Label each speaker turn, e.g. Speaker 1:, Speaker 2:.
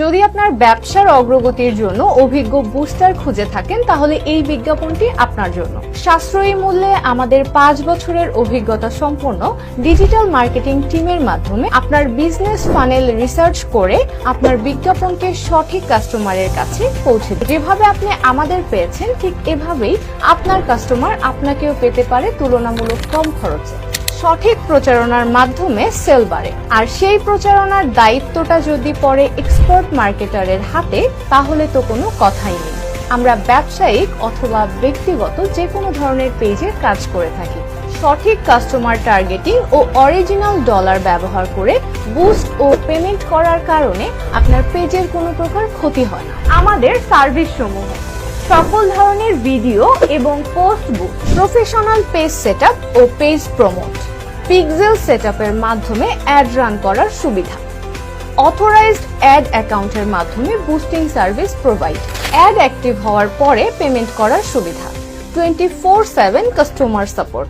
Speaker 1: যদি আপনার ব্যবসার অগ্রগতির জন্য অভিজ্ঞ বুস্টার খুঁজে থাকেন, তাহলে এই বিজ্ঞাপনটি আপনার জন্য সাশ্রয়ী মূল্যে আমাদের পাঁচ বছরের অভিজ্ঞতা সম্পন্ন ডিজিটাল মার্কেটিং টিমের মাধ্যমে আপনার বিজনেস ফানেল রিসার্চ করে আপনার বিজ্ঞাপনকে সঠিক কাস্টমারের কাছে পৌঁছে। যেভাবে আপনি আমাদের পেয়েছেন, ঠিক এভাবেই আপনার কাস্টমার আপনাকেও পেতে পারে তুলনামূলক কম খরচে সঠিক প্রচারণার মাধ্যমে সেল বাড়ে। আর সেই প্রচারণার দায়িত্বটা যদি পড়ে এক্সপার্ট মার্কেটারের হাতে, তাহলে তো কোনো কথাই নেই। আমরা ব্যবসায়িক অথবা ব্যক্তিগত যে কোনো ধরনের পেজে কাজ করে থাকি। সঠিক কাস্টমার টার্গেটিং ও অরিজিনাল ডলার ব্যবহার করে বুস্ট ও পেমেন্ট করার কারণে আপনার পেজের কোনো প্রকার ক্ষতি হয় না। আমাদের সার্ভিস সমূহ সকল ধরনের ভিডিও এবং post book professional page setup ও পেজ প্রমোট পিক্সেল সেটআপের মাধ্যমে অ্যাড রান করার সুবিধা। অথরাইজড অ্যাড অ্যাকাউন্টের মাধ্যমে boosting service provide ad active হওয়ার পরে পেমেন্ট করার সুবিধা। Twenty four seven customer support